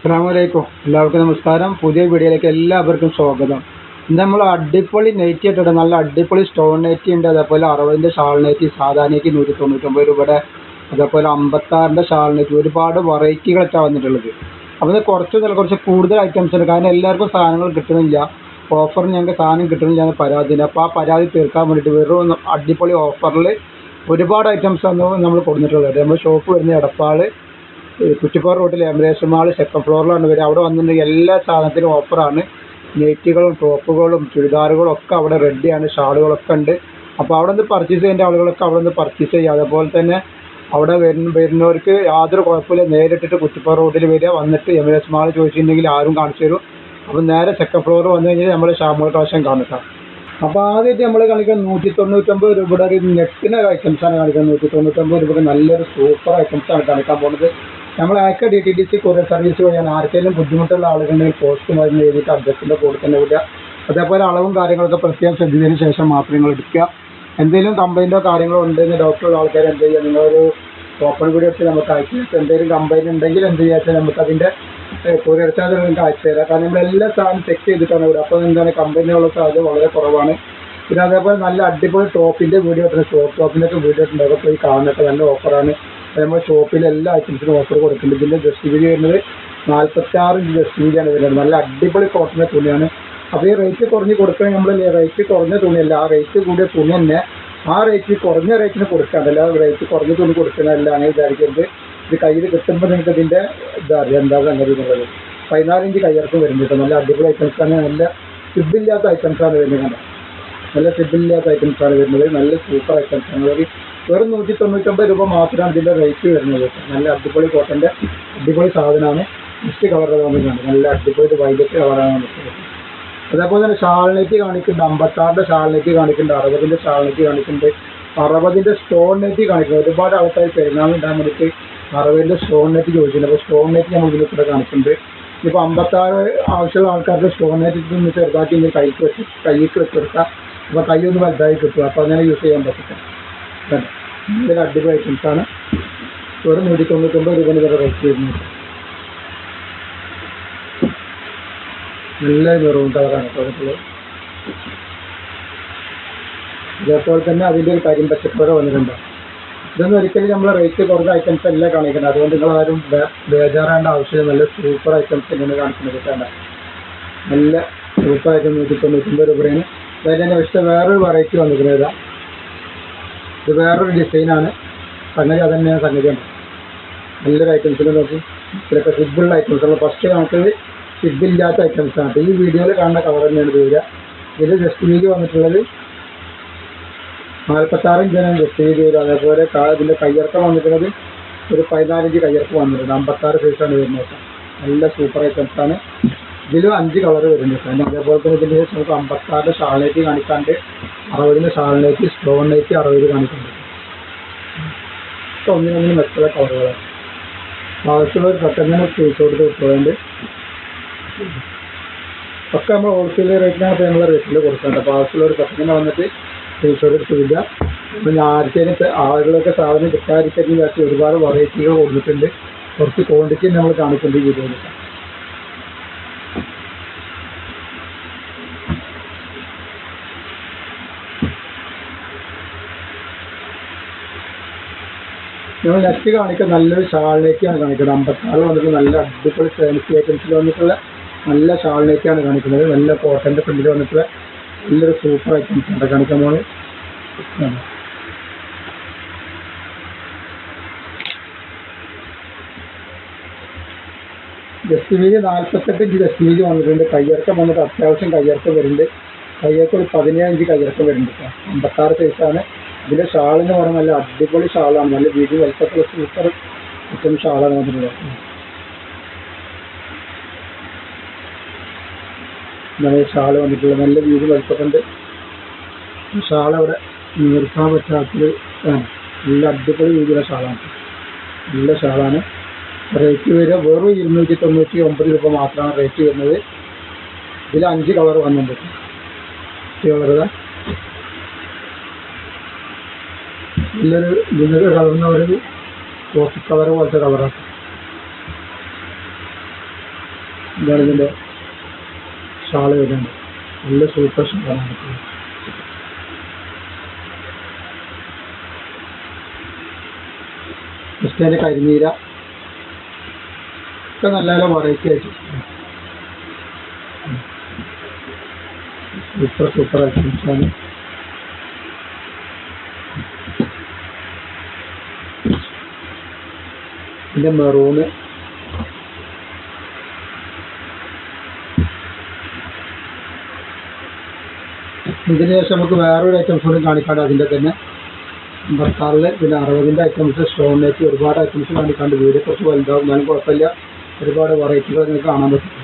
അസ്സാമലൈക്കും എല്ലാവർക്കും നമസ്കാരം. പുതിയ വീഡിയോയിലേക്ക് എല്ലാവർക്കും സ്വാഗതം. ഇന്ന് നമ്മൾ അടിപൊളി നെറ്റ് ഇട്ടിട്ട് നല്ല അടിപൊളി സ്റ്റോൺ നെറ്റ് ഉണ്ട്. അതേപോലെ അറുപതിന്റെ ഷാൾ നെറ്റ് സാധാ നെറ്റ് തൊണ്ണൂറ്റൊമ്പത് രൂപയുടെ അതേപോലെ അമ്പത്താറിന്റെ ഷാൾ നെറ്റ്. ഒരുപാട് വെറൈറ്റികളൊക്കെ വന്നിട്ടുള്ളത്. അപ്പോൾ ഇത് കുറച്ച് നല്ല കുറച്ച് കൂടുതൽ ഐറ്റംസ് ഉണ്ട്. കാരണം എല്ലാവർക്കും സാധനങ്ങൾ കിട്ടുന്നില്ല. ഓഫറിന് ഞങ്ങൾക്ക് സാധനം കിട്ടുന്നില്ല എന്ന പരാതിയില്ല അപ്പോൾ ആ പരാതി തീർക്കാൻ വേണ്ടിയിട്ട് വെറും അടിപൊളി ഓഫറിൽ ഒരുപാട് ഐറ്റംസ് ആണ് നമ്മൾ കൊടുത്തിട്ടുള്ളത്. നമ്മൾ ഷോപ്പ് വരുന്ന എടപ്പാൾ കുറ്റിപ്പാറ റോഡിൽ എമിറേഷൻ മാൾ സെക്കൻഡ് ഫ്ലോറിലാണ് വരിക. അവിടെ വന്നിട്ടുണ്ടെങ്കിൽ എല്ലാ സാധനത്തിനും ഓഫറാണ് നെറ്റുകളും ടോപ്പുകളും ചുരിദാറുകളും ഒക്കെ അവിടെ റെഡിയാണ് ഷാളുകളൊക്കെ ഉണ്ട്. അപ്പോൾ അവിടെ നിന്ന് പർച്ചേസ് ചെയ്യേണ്ട ആളുകളൊക്കെ അവിടെ നിന്ന് പർച്ചേസ് ചെയ്യുക. അതുപോലെ തന്നെ അവിടെ വരുന്ന വരുന്നവർക്ക് യാതൊരു കുഴപ്പമില്ല. നേരിട്ടിട്ട് കുറ്റിപ്പാറ റോഡിൽ വരിക. വന്നിട്ട് എമിറേഷൻ മാൾ ചോദിച്ചിട്ടുണ്ടെങ്കിൽ ആരും കാണിച്ചു തരും. അപ്പം നേരെ സെക്കൻഡ് ഫ്ലോർ വന്നു കഴിഞ്ഞാൽ നമ്മൾ ഷാമോൾ പ്രാവശ്യം കാണിക്കാം. അപ്പോൾ ആദ്യമായിട്ട് നമ്മൾ കാണിക്കുന്നത് നൂറ്റി തൊണ്ണൂറ്റൊമ്പത് രൂപയുടെ ഒരു നെറ്റിനെ ഐറ്റംസാണ് കാണിക്കുന്നത്. നൂറ്റി തൊണ്ണൂറ്റൊമ്പത് രൂപയുടെ നല്ലൊരു സൂപ്പർ ഐറ്റംസാണ് കാണിക്കാൻ പോകുന്നത്. നമ്മൾ ആക്ക D T D C courier service വഴിയാണ് ആർക്കെങ്കിലും ബുദ്ധിമുട്ടുള്ള ആളുകളുണ്ടെങ്കിൽ പോസ്റ്റ് മരുന്ന് എഴുതിയിട്ട് അഡ്രസ്സിന്റെ കൂടെ തന്നെ വിടുക. അതേപോലെ അളവും കാര്യങ്ങളൊക്കെ പ്രത്യേകം ശ്രദ്ധിച്ചതിന് ശേഷം മാത്രം നിങ്ങൾ എടുക്കുക. എന്തെങ്കിലും കംപ്ലൈന്റോ കാര്യങ്ങളോ ഉണ്ടെങ്കിൽ ഡോക്ടറുള്ള ആൾക്കാർ എന്ത് ചെയ്യുക? നിങ്ങളൊരു ഓപ്പൺ വീഡിയോ എടുത്ത് നമുക്ക് അയച്ചു എന്തെങ്കിലും കംപ്ലൈന്റ് ഉണ്ടെങ്കിൽ എന്ത് ചെയ്യാച്ചാൽ വെച്ചാൽ നമുക്ക് അതിന്റെ കൊറിയർ ചാർജ് നിങ്ങൾക്ക് അയച്ചു തരാം. കാരണം നമ്മൾ എല്ലാ സാധനം ചെക്ക് ചെയ്തിട്ടാണ് ഇവിടെ അപ്പോൾ എന്താണ്? കമ്പനിയുള്ള സാധ്യത വളരെ കുറവാണ്. പിന്നെ അതേപോലെ നല്ല അടിപൊളി ടോപ്പിന്റെ വീഡിയോ ഇട്ടുണ്ട് ടോപ്പ് ടോപ്പിന്റെ ഒക്കെ വീഡിയോ ഇട്ടുണ്ട് അതൊക്കെ പോയി കാണുന്നൊക്കെ നല്ല ഓഫറാണ് നമ്മുടെ ഷോപ്പിൽ എല്ലാ ഐറ്റംസിനും ഓഫർ കൊടുക്കുന്നുണ്ട്. ഇതിന്റെ ജസ്റ്റ് വീതി വരുന്നത് നാൽപ്പത്താറ് ഇഞ്ച് ജസ്റ്റ് വീതിയാണ് വരുന്നത്. നല്ല അടിപൊളി കോട്ടന്റെ തുണിയാണ്. അപ്പോൾ ഈ റേറ്റ് കുറഞ്ഞ് കൊടുക്കണമെങ്കിൽ നമ്മൾ റേറ്റ് കുറഞ്ഞ തുണിയല്ല. ആ റേറ്റ് കൂടിയ തുണി തന്നെ ആ റേറ്റ് കുറഞ്ഞ റേറ്റിന് കൊടുക്കാണ്ട് അല്ലാതെ റേറ്റ് കുറഞ്ഞ തുണി കൊടുക്കണമല്ല അങ്ങനെ വിചാരിക്കരുത്. ഇത് കയ്യിൽ കിട്ടുമ്പോൾ നിങ്ങൾക്ക് ഇതിന്റെ ഇതാണ് എന്താ സംഗതി എന്നുള്ളത്. പതിനാല് ഇഞ്ച് കയ്യിറക്കം വരുന്നുണ്ട് നല്ല അടിപൊളി ഐറ്റംസാണ് നല്ല സിബില്ലാത്ത ഐറ്റംസാണ് വരുന്നത്. നല്ല സിബില്ലാത്ത ഐറ്റംസാണ് വരുന്നത്. നല്ല സൂപ്പർ ഐറ്റംസാണ് വെറും നൂറ്റി തൊണ്ണൂറ്റൊമ്പത് രൂപ മാത്രമാണ് ഇതിന്റെ റേറ്റ് വരുന്നത്. നല്ല അടിപൊളി കോട്ടന്റെ അടിപൊളി സാധനമാണ്. മിസ്റ്റ് കളർ വന്നിട്ടുണ്ട് നല്ല അടിപൊളി വൈകിട്ട് കളറാണ് വന്നിട്ടുള്ളത് അതേപോലെ തന്നെ ഷാൾനെറ്റ് കാണിക്കുന്നുണ്ട്. അമ്പത്താറിന്റെ ഷാൾനെറ്റ് കാണിക്കുന്നുണ്ട്. അറുപതിന്റെ ഷാൾനെറ്റ് കാണിക്കുന്നുണ്ട്. അറുപതിന്റെ സ്റ്റോൺ നെറ്റ് കാണിക്കുന്നുണ്ട്. ഒരുപാട് ആൾക്കാർ പെരുന്നാൾ ഉണ്ടാകാൻ വേണ്ടിയിട്ട് അറുപതിന്റെ സ്റ്റോൺ നെറ്റ് ചോദിച്ചിട്ടുണ്ട്. അപ്പോൾ സ്റ്റോൺ നെറ്റ് നമ്മൾ ഇതിൽ കൂടെ കാണിക്കുന്നുണ്ട്. ഇപ്പോൾ അമ്പത്താറ് ആവശ്യമുള്ള ആൾക്കാർക്ക് സ്റ്റോൺ നിന്ന് ചെറുതാക്കി ഇങ്ങനെ കൈക്ക് വെച്ച് കൈക്ക് വെച്ചെടുക്കാം അപ്പോൾ കൈ ഒന്ന് വലുതായി കിട്ടും. അപ്പോൾ അങ്ങനെ യൂസ് ചെയ്യാൻ പറ്റില്ല ഇതിൽ അടിപൊളി ഐറ്റംസാണ് വെറും നൂറ്റി തൊണ്ണൂറ്റൊമ്പത് രൂപ വരെ റേറ്റ് വരുന്നത്. നല്ല മെറൂൺ കളറാണ് കുഴപ്പമുള്ളത് ഇതേപോലെ തന്നെ അതിന്റെ ഒരു കാര്യം പച്ചക്കറി വന്നിട്ടുണ്ട്. ഇതൊന്നും ഒരിക്കലും നമ്മൾ റേറ്റ് കുറഞ്ഞ ഐറ്റംസ് അല്ല കാണിക്കുന്നത്. അതുകൊണ്ട് നിങ്ങൾ ആരും ബേജാറേണ്ട ആവശ്യം നല്ല സൂപ്പർ ഐറ്റംസ് തന്നെയാണ് കാണിക്കുന്നത് കേട്ടോ നല്ല സൂപ്പർ ഐറ്റം നൂറ്റി തൊണ്ണൂറ്റൊമ്പത് രൂപയാണ്. അതായത് തന്നെ പക്ഷേ വേറൊരു വെറൈറ്റി വന്നിരിക്കുന്നത്. ഇതാ വേറൊരു ഡിസൈനാണ്. സംഗതി അത് തന്നെയാണ് സംഗതിയാണ് നല്ലൊരു ഐറ്റംസിൽ നോക്കി. ഇതിലൊക്കെ സിബിളുള്ള ഐറ്റംസ് ആണ് ഫസ്റ്റ് നമുക്ക് സിബില്ലാത്ത ഐറ്റംസ് ആണ്. അപ്പോൾ ഈ വീഡിയോയിൽ കാണുന്ന കവർ തന്നെയാണ് ഇത് വരിക. ജസ്റ്റ് വീതി വന്നിട്ടുള്ളത് നാൽപ്പത്താറ് ജസ്റ്റ് വീതി വരിക. അതേപോലെ ഇതിന്റെ കയ്യിറക്കം വന്നിട്ടുള്ളത് ഒരു പതിനാലിഞ്ച് കയ്യിറക്കം വന്നിട്ടുണ്ട്. അമ്പത്താറ് സൈസാണ് വരുന്നത് നല്ല സൂപ്പർ ഐറ്റംസ് ആണ്. ഇതിലും അഞ്ച് കളർ വരുന്നുണ്ട് അതേപോലെ തന്നെ ഇതിന്റെ ശേഷം നമുക്ക് അമ്പത്താറിന്റെ ഷാളേറ്റ് കാണിക്കാണ്ട് അറുപതിന്റെ ഷാൾനൈറ്റ് സ്റ്റോണിലേക്ക് അറുപത് കാണിക്കുന്നുണ്ട്. ഒന്നിനൊന്നിന് എത്ര കളറുകളാണ് ആവശ്യമുള്ള പെട്ടെന്ന് സ്ക്രീൻഷോട്ട് വിട്ടുകൊണ്ട് ഒക്കെ നമ്മൾ ഹോൾസെയിൽ റേറ്റിനകത്ത് നമ്മൾ റേറ്റിൽ കൊടുക്കുന്നുണ്ട്. അപ്പോൾ ആവശ്യമുള്ള പെട്ടെന്ന് വന്നിട്ട് സ്ക്രീൻഷോട്ട് എടുത്ത് വിടുക അപ്പോൾ ഞാൻ ആർക്കെങ്കിലും ആളുകളൊക്കെ സാധനം കിട്ടാതിരിക്കുന്ന ഒരുപാട് വെറൈറ്റികൾ കൊടുത്തിട്ടുണ്ട്. കുറച്ച് ക്വാണ്ടിറ്റി നമ്മൾ കാണിക്കേണ്ടി ചെയ്തു വീഡിയോയിൽ നമ്മൾ നെക്സ്റ്റ് കാണിക്കുന്ന നല്ലൊരു ഷാളിലേക്കാണ് കാണിക്കുന്നത്. അമ്പത്താറ് വന്നിട്ട് നല്ല അടിപൊളി ഫാൻസി ഐറ്റംസിൽ വന്നിട്ടുള്ള നല്ല ഷാളിലേക്കാണ് കാണിക്കുന്നത്. നല്ല കോട്ടന്റെ ഫ്രണ്ടിൽ വന്നിട്ടുള്ള നല്ലൊരു സൂപ്പർ ഐറ്റംസ് ഉണ്ട് കാണിക്കാൻ പോകുന്നത് ജസ്റ്റ് വീതി നാൽപ്പത്തെട്ട് ഇഞ്ച് ജസ്റ്റ് വീതി വന്നിട്ടുണ്ട്. കയ്യിറക്കം വന്നിട്ട് അത്യാവശ്യം കയ്യിറക്കം വരുന്നുണ്ട്. കയ്യിറക്കം ഒരു പതിനേഴ് കയ്യിറക്കം വരുന്നുണ്ട്. അമ്പത്താറ് സൈസാണ് ഇതിന്റെ ഷാളെന്ന് പറഞ്ഞാൽ നല്ല അടിപൊളി ഷാളാണ്. നല്ല വീതി വലിപ്പത്തിലുള്ള സൂപ്പർ കിട്ടുന്ന ഷാളാണ് വന്നിട്ടുള്ളത് നല്ല ഷാൾ വന്നിട്ടുള്ളത് നല്ല വീതി വലിപ്പത്തുണ്ട് ഷാൾ അവിടെ നിർത്താൻ പറ്റാത്തൊരു നല്ല അടിപൊളി രീതിയിലുള്ള ഷാളാണ്. നല്ല ഷാളാണ്. റേറ്റ് വരിക വെറും ഇരുന്നൂറ്റി തൊണ്ണൂറ്റി ഒമ്പത് രൂപ മാത്രമാണ് റേറ്റ് വരുന്നത്. ഇതിൽ അഞ്ച് കളർ വന്നിട്ടുണ്ട്. കളർ നല്ലൊരു ഇതിന്റെ കളർന്ന ഒരു കോഫി കളർ പോലത്തെ കളറാണ് ഇതാണ് ഇതിന്റെ ഷാൾ വരുന്നത്. നല്ല സൂപ്പർ ഷാളാണ് ക്രിസ്ത്യന്റെ അതിന്റെ കരിനീര ഒക്കെ നല്ല നല്ല വെറൈറ്റി ആയിട്ട് സൂപ്പർ സൂപ്പർ ഐറ്റംസ് ഇതിന്റെ മെറൂണ് ഇതിന് ശേഷം നമുക്ക് വേറൊരു ഐറ്റംസ് കൂടി കാണിക്കാണ്ട് അതിന്റെ തന്നെ. ഭർത്താറിൽ പിന്നെ അറുപതിന്റെ ഐറ്റംസ് സ്റ്റോണിലേക്ക് ഒരുപാട് ഐറ്റംസ് കാണിക്കാണ്ട്. വീട് കുറച്ച് വലുതാവും എന്നാലും കുഴപ്പമില്ല. ഒരുപാട് വെറൈറ്റികൾ നിങ്ങൾക്ക് കാണാൻ പറ്റും.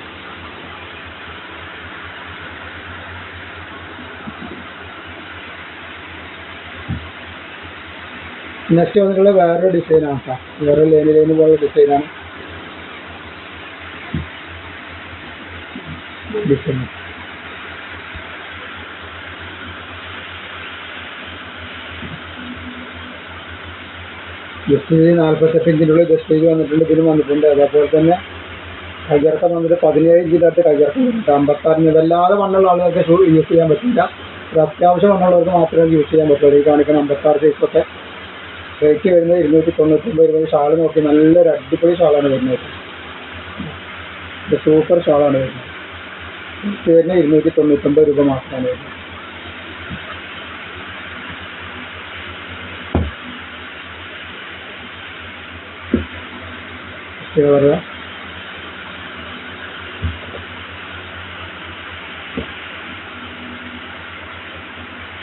നെക്സ്റ്റ് വന്നിട്ടുള്ള വേറൊരു ഡിസൈനാണ് കേട്ടോ വേറെ ലൈന് ലൈന് പോലുള്ള ഡിസൈനാണ് ഡിസൈൻ ജസ്റ്റ് നാൽപ്പത്തെട്ട് ഇഞ്ചിനുള്ളിൽ ജസ്റ്റ് ഇത് വന്നിട്ടുണ്ട് ഇതിന് വന്നിട്ടുണ്ട്. അതേപോലെ തന്നെ കയ്യിറക്കം വന്നിട്ട് പതിനേഴ് ഇഞ്ചിന്റെ അടുത്ത് കയ്യിറക്കം വരുന്നുണ്ട് അമ്പത്താറിന് ഇതല്ലാതെ വണ്ണുള്ള ആളുകൾക്ക് യൂസ് ചെയ്യാൻ പറ്റില്ല. അത്യാവശ്യം വണ്ണുള്ളവർക്ക് മാത്രമേ യൂസ് ചെയ്യാൻ പറ്റുള്ളൂ. ഈ കാണിക്കുന്ന അമ്പത്താറ് സൈസൊക്കെ റേറ്റ് വരുന്നത് ഇരുന്നൂറ്റി തൊണ്ണൂറ്റൊമ്പത് രൂപ. ഷാൾ നോക്കി നല്ലൊരു അടിപൊളി ഷാളാണ് വരുന്നത്. ഇത് സൂപ്പർ ഷാളാണ് വരുന്നത്. റേറ്റ് വരുന്നത് ഇരുന്നൂറ്റി തൊണ്ണൂറ്റൊമ്പത് രൂപ മാത്രമാണ് വരുന്നത്.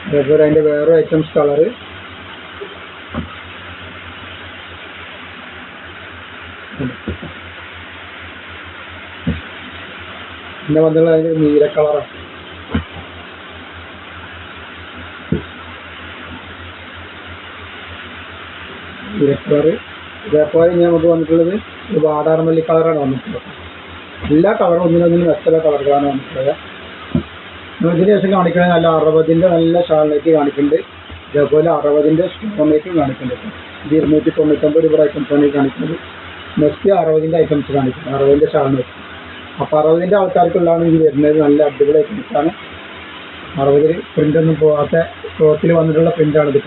അതേപോലെ അതിന്റെ വേറെ ഐറ്റംസ് കളറ് പിന്നെ വന്നുള്ള അതിന് നീല കളറാണ് നീല കളറ് ഇതേപോലെ ഞാൻ നമുക്ക് വന്നിട്ടുള്ളത് ഒരു വാടാർമല്ലി കളറാണ് വന്നിട്ടുള്ളത്. എല്ലാ കളറും ഒന്നിനൊന്നിനും മെച്ചമുള്ള കളറുകളാണ് വന്നിട്ടുള്ളത്. ഇതിന് ശേഷം കാണിക്കുന്നത് നല്ല അറുപതിന്റെ നല്ല ഷാളിലേക്ക് കാണിക്കുന്നുണ്ട്. ഇതേപോലെ അറുപതിന്റെ സ്റ്റോണിലേക്ക് കാണിക്കുന്നുണ്ട്. ഇത് ഇരുന്നൂറ്റി തൊണ്ണൂറ്റൊമ്പത് രൂപ ഐറ്റംസാണ് ഈ കാണിക്കുന്നത്. നെക്സ്റ്റ് അറുപതിന്റെ ഐറ്റംസ് കാണിക്കുന്നത് അറുപതിന്റെ ഷാളിലേക്ക് അപ്പോൾ അറുപതിന്റെ ആൾക്കാർക്കുള്ളതാണ് ഇത് വരുന്നത്. നല്ല അടിപൊളി ഐറ്റംസാണ്. അറുപതിൽ പ്രിന്റ് ഒന്നും പോകാത്ത ക്ലോത്തിൽ വന്നിട്ടുള്ള പ്രിന്റാണ് ഇത്.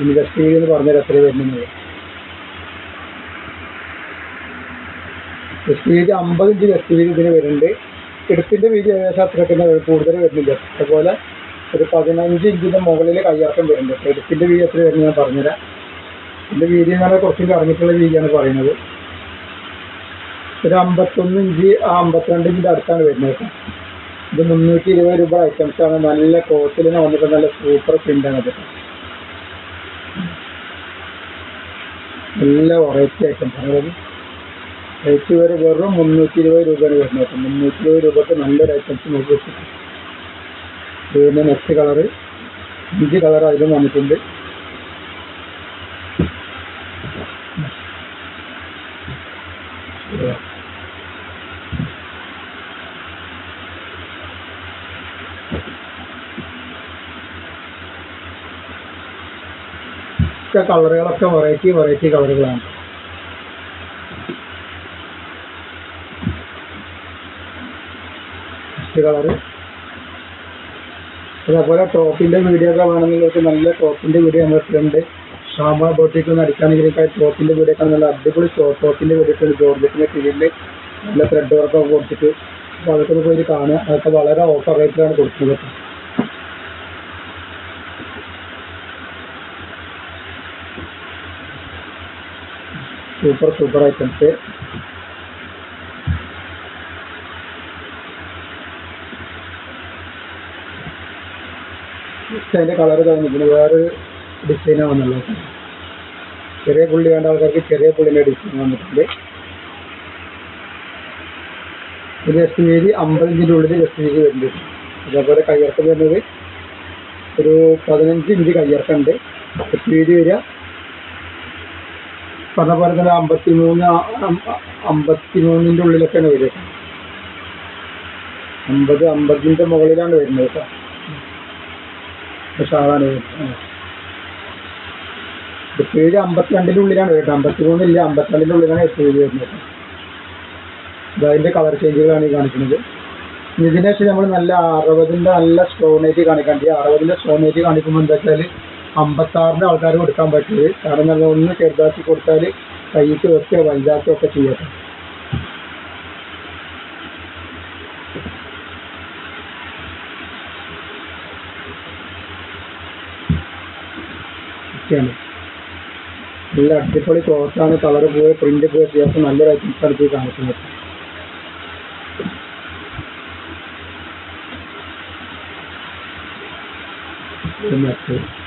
ഇനി ജസ്റ്റ് എന്ന് പറഞ്ഞാൽ എത്ര വരുന്നത്? ജസ്റ്റ് വീതി അമ്പത് ഇഞ്ച് ജസ്റ്റ് വീതി ഇതിന് വരുന്നുണ്ട്. ഇടുപ്പിന്റെ വീതി ഏകദേശം അത്രയ്ക്ക് കൂടുതൽ വരുന്നില്ല. അതുപോലെ ഒരു പതിനഞ്ച് ഇഞ്ചിന്റെ മുകളിൽ കയ്യാക്കം വരുന്നുണ്ട്. ഇടുപ്പിന്റെ വീതി എത്ര വരുന്നത് ഞാൻ പറഞ്ഞുതരാം. ഇതിന്റെ വീതി എന്ന് പറഞ്ഞാൽ കുറച്ചും കറങ്ങിയിട്ടുള്ള വീതിയാണ് പറയുന്നത്. ഒരു അമ്പത്തൊന്ന് ഇഞ്ച് അമ്പത്തിരണ്ട് ഇഞ്ചിന്റെ അടുത്താണ് വരുന്നത് ഇത് മുന്നൂറ്റി ഇരുപത് രൂപ ഐറ്റംസ് ആണ്. നല്ല കോസ്റ്റിലിന് വന്നിട്ട് നല്ല സൂപ്പർ പ്രിന്റാണ് ഇത്. നല്ല വെറൈറ്റി ഐറ്റംസ് ആണ് അതായത് റേറ്റ് വരെ വെറും മുന്നൂറ്റി ഇരുപത് രൂപയാണ് വരുന്നത്. മുന്നൂറ്റി ഇരുപത് രൂപക്ക് നല്ലൊരു ഐറ്റംസ് നോക്കി വെച്ചിട്ടുണ്ട്. പിന്നെ നെക്സ്റ്റ് കളറ് അഞ്ച് കളർ അതിലും വന്നിട്ടുണ്ട്. ഒക്കെ കളറുകളൊക്കെ വെറൈറ്റി വെറൈറ്റി കളറുകളാണ്. കളറ്. അതേപോലെ ടോപ്പിന്റെ വീഡിയോ ഒക്കെ വേണമെന്നുള്ളവർക്ക് നല്ല ടോപ്പിന്റെ വീഡിയോ നമ്മുടെ ഫ്രണ്ട് ഷാമ ബോട്ടിക്ക് ഒന്ന് അടിക്കാണെങ്കിൽ ടോപ്പിന്റെ വീഡിയോ ഒക്കെ നല്ല അടിപൊളി ടോപ്പിന്റെ വീഡിയോ ഒക്കെ ജോർജറ്റിന്റെ കീഴിൽ നല്ല ത്രെഡ് വർക്കൊക്കെ കൊടുത്തിട്ട് അപ്പോൾ അതൊക്കെ പോയി കാണുക. അതൊക്കെ വളരെ ഓഫർ റേറ്റിലാണ് കൊടുക്കുന്നത്. സൂപ്പർ സൂപ്പർ ഐറ്റംസ് അതിന്റെ കളർ തോന്നിക്കുന്നു വേറെ ഡിസൈനാണ് വന്നുള്ളത് ചെറിയ പുള്ളി വേണ്ട ആൾക്കാർക്ക് ചെറിയ പുള്ളിന്റെ ഡിസൈൻ വന്നിട്ടുണ്ട് ഇത് എസ് വീതി അമ്പത് അമ്പതിന്റെ ഉള്ളിൽ ജസ്റ്റ് വീതി വരുന്നുണ്ട് അതേപോലെ കയ്യിറക്കം വരുന്നത് ഒരു പതിനഞ്ച് ഇഞ്ച് കയ്യിറക്കമുണ്ട് ജസ്റ്റ് വീതി വരിക പറഞ്ഞ പോലെ തന്നെ അമ്പത്തി മൂന്ന് അമ്പത്തി മൂന്നിന്റെ ഉള്ളിലൊക്കെയാണ് വരിക. അമ്പത് അമ്പതിന്റെ മുകളിലാണ് വരുന്നത് കേട്ടോ. വരുന്നത് എട്ട് അമ്പത്തിരണ്ടിന്റെ ഉള്ളിലാണ് കേട്ടോ. അമ്പത്തി മൂന്നില്ല അമ്പത്തിരണ്ടിന്റെ ഉള്ളിലാണ് എട്ട് വരുന്നത് അതിന്റെ കളർ ചേഞ്ചുകളാണ് ഈ കാണിക്കുന്നത്. ഇതിനേക്ക് നമ്മൾ നല്ല അറുപതിന്റെ നല്ല സ്റ്റോണേറ്റ് കാണിക്കാണ്ട്. ഈ അറുപതിന്റെ കാണിക്കുമ്പോൾ എന്താ വെച്ചാൽ അമ്പത്താറിന്റെ ആൾക്കാർ കൊടുക്കാൻ പറ്റില്ല കാരണം നമ്മൾ ഒന്ന് ചെറുതാക്കി കൊടുത്താൽ കൈക്ക് വെക്കുക വലുതാക്കുക ഒക്കെ ഒക്കെയാണ് നല്ല അടിപൊളി ക്ലോത്താണ് കളർ പോയി പ്രിന്റ് പോയി വ്യത്യാസം നല്ലൊരു ഐറ്റംസ് ആണ് ഇത് കാണിക്കുന്നത്. Thank മറ്റേ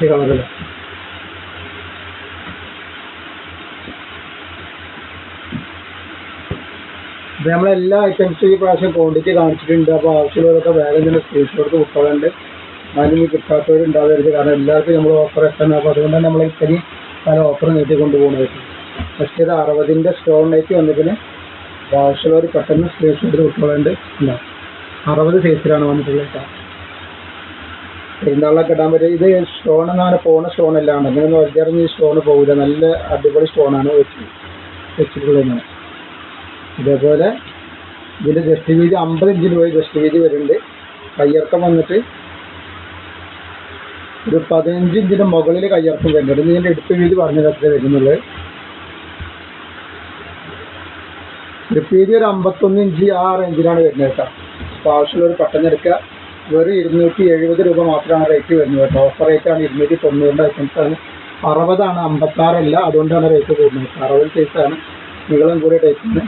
ഈ നമ്മളെല്ലാ ഐറ്റംസും ഈ പ്രാവശ്യം ക്വാണ്ടിറ്റി കാണിച്ചിട്ടുണ്ട്. അപ്പോൾ ആവശ്യമുള്ളവരൊക്കെ വേഗം തന്നെ സ്ക്രീൻഷോട്ട് വിട്ടോളുണ്ട് അതിന് കിട്ടാത്തവരുണ്ടാവരുത് കാരണം എല്ലാവർക്കും നമ്മൾ ഓഫർ എത്തണം. അപ്പോൾ തന്നെ നമ്മൾ ഇത്രയും പല ഓഫർ നീട്ടി കൊണ്ടുപോകുന്നത് ഫസ്റ്റ് ഇത് അറുപതിന്റെ സ്റ്റോണിലേക്ക് വന്നതിന് ആവശ്യമുള്ളവർ പെട്ടെന്ന് സ്ക്രീൻഷോട്ട് വിട്ടോളുണ്ട് എന്താ അറുപത് സൈസിലാണ് വന്നിട്ടുള്ളത് കേട്ടോ. പെരുന്നാളിലൊക്കെ ഇടാൻ പറ്റും ഇത് സ്റ്റോൺ എന്നാണ് പോണ സ്റ്റോൺ എല്ലാം അങ്ങനെ വലിച്ചെറിഞ്ഞ് ഈ സ്റ്റോൺ പോകില്ല നല്ല അടിപൊളി സ്റ്റോണാണ് വെച്ച് വെച്ചിട്ടുള്ളത്. ഇതേപോലെ ഇതിന്റെ ജസ്റ്റ് വീതി അമ്പത് ഇഞ്ചിന് പോയി ജസ്റ്റ് വീതി വരുന്നുണ്ട്. കയ്യിറക്കം വന്നിട്ട് ഒരു പതിനഞ്ച് ഇഞ്ചിന് മുകളിൽ കയ്യിറക്കം വരുന്നുണ്ട്. ഇത് ഇതിന്റെ എടുപ്പ് വീതി പറഞ്ഞത് അത്ര വരുന്നുള്ളത് എടുപ്പ് വീതി ഒരു അമ്പത്തൊന്ന് ഇഞ്ച് ആ റേഞ്ചിലാണ് വരുന്നത് കേട്ടോ. അപ്പോൾ ആവശ്യമുള്ളവർ പെട്ടെന്ന് എടുക്കുക. വെറും ഇരുന്നൂറ്റി എഴുപത് രൂപ മാത്രമാണ് റേറ്റ് വരുന്നത് കേട്ടോ. ഓഫർ ആണ് ഇരുന്നൂറ്റി തൊണ്ണൂറിന്റെ ഐറ്റംസ് ആണ്. അറുപതാണ് അമ്പത്താറല്ല അതുകൊണ്ടാണ് റേറ്റ് കൂടുന്നത്. അറുപത് ആണ്. നീളം കൂടിയ ടൈപ്പാണ്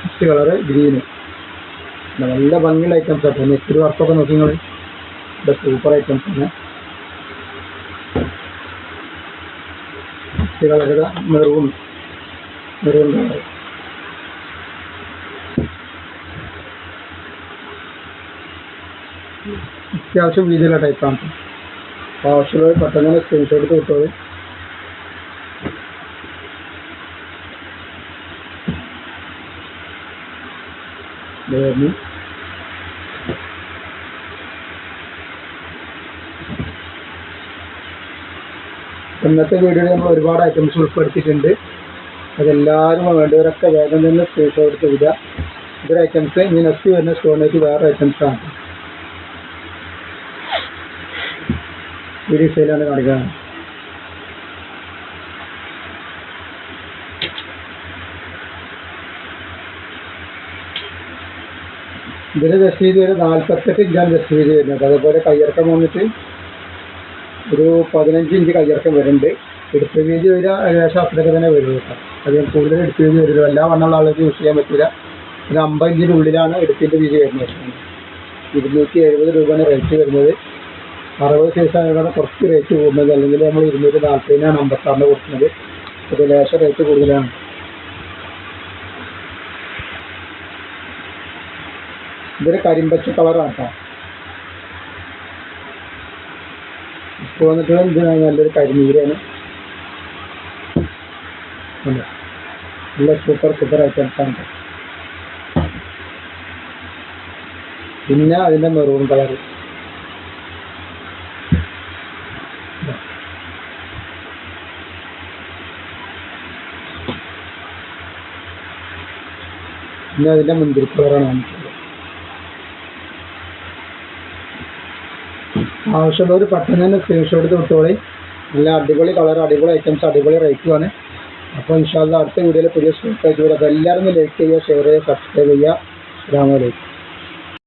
ഫസ്റ്റ് കളറ് ഗ്രീന് നല്ല ഭംഗിയുള്ള ഐറ്റംസ് ആട്ടോ. നെക്കിൽ വർക്കൊക്കെ നോക്കി നിങ്ങൾ ഇവിടെ സൂപ്പർ ഐറ്റംസ് ആണ്. കളർ ഇതാ മെറൂൺ മെറൂൺ കളർ അത്യാവശ്യം വീതിയുള്ള ടൈപ്പാണ് ആവശ്യമുള്ളവർ പെട്ടെന്ന് സ്ക്രീൻഷോട്ട് എടുത്ത് ഇന്നത്തെ വീഡിയോയിൽ നമ്മൾ ഒരുപാട് ഐറ്റംസ് ഉൾപ്പെടുത്തിയിട്ടുണ്ട്. അതെല്ലാവരും വേണ്ടവരൊക്കെ വേഗം തന്നെ സ്ക്രീൻഷോട്ട് എടുത്ത് വിടുക. ഇതൊരു ഐറ്റംസ് ഇനി നെക്സ്റ്റ് വരുന്ന സ്റ്റോറിലേക്ക് വേറെ ഐറ്റംസ് ഡിസൈനാണ് കാണിക്കുന്നത് ഇതിന് ജസ്റ്റ് ചെയ്ത് ഒരു നാൽപ്പത്തെട്ട് ഇഞ്ചാണ് ജസ്റ്റ് ചെയ്ത് വരുന്നത്. അതേപോലെ കയ്യിറക്കം വന്നിട്ട് ഒരു പതിനഞ്ച് ഇഞ്ച് കയ്യിറക്കം വരുന്നുണ്ട്. എടുപ്പ് വീതി വരിക ഏകദേശം അത്രയൊക്കെ തന്നെ വരും കേട്ടോ. അത് കൂടുതൽ എടുപ്പ് വീതി വരില്ല. എല്ലാ വണ്ണമുള്ള ആളുകൾക്ക് യൂസ് ചെയ്യാൻ പറ്റില്ല ഒരു അമ്പത് ഇഞ്ചിന്റെ ഉള്ളിലാണ് എടുപ്പിന്റെ വീതി വരുന്നത്. ഇരുന്നൂറ്റി എഴുപത് രൂപയാണ് റേറ്റ് വരുന്നത്. അറുപത് സൈസ് ആയതാണ് കുറച്ച് റേറ്റ് കൂടുന്നത് അല്ലെങ്കിൽ നമ്മൾ ഇരുന്നൂറ്റി നാൽപ്പതിനാണ് അമ്പത്താറിന് കൊടുക്കുന്നത്. ഇത് ലേശം റേറ്റ് കൂടുതലാണ്. ഇതൊരു കരിമ്പച്ച കളറാണ് കേട്ടോ ഇപ്പോൾ വന്നിട്ടുള്ള ഇത് നല്ലൊരു കരിനീരാണ്. ഉണ്ട്. നല്ല സൂപ്പർ സൂപ്പർ ഐറ്റംസ് ആണ് പിന്നെ അതിന്റെ മെറൂൺ കളർ പിന്നെ അതിന്റെ കളറാണ് ആവശ്യമുള്ള ആവശ്യമുള്ളവർ പെട്ടെന്ന് തന്നെ സ്ക്രീൻഷോട്ട് എടുത്ത് വിട്ടോളി. നല്ല അടിപൊളി കളർ അടിപൊളി ഐറ്റംസ് അടിപൊളി റേറ്റുമാണ് അപ്പോൾ ഇൻഷാല്ല അടുത്ത വീഡിയോയിൽ പുതിയ സ്റ്റോക്ക് ആയിട്ട് വരാം. അപ്പോൾ എല്ലാവരും ലൈക്ക് ചെയ്യുക ഷെയർ ചെയ്യുക സബ്സ്ക്രൈബ് ചെയ്യുക. അസ്സാം വലൈക്കും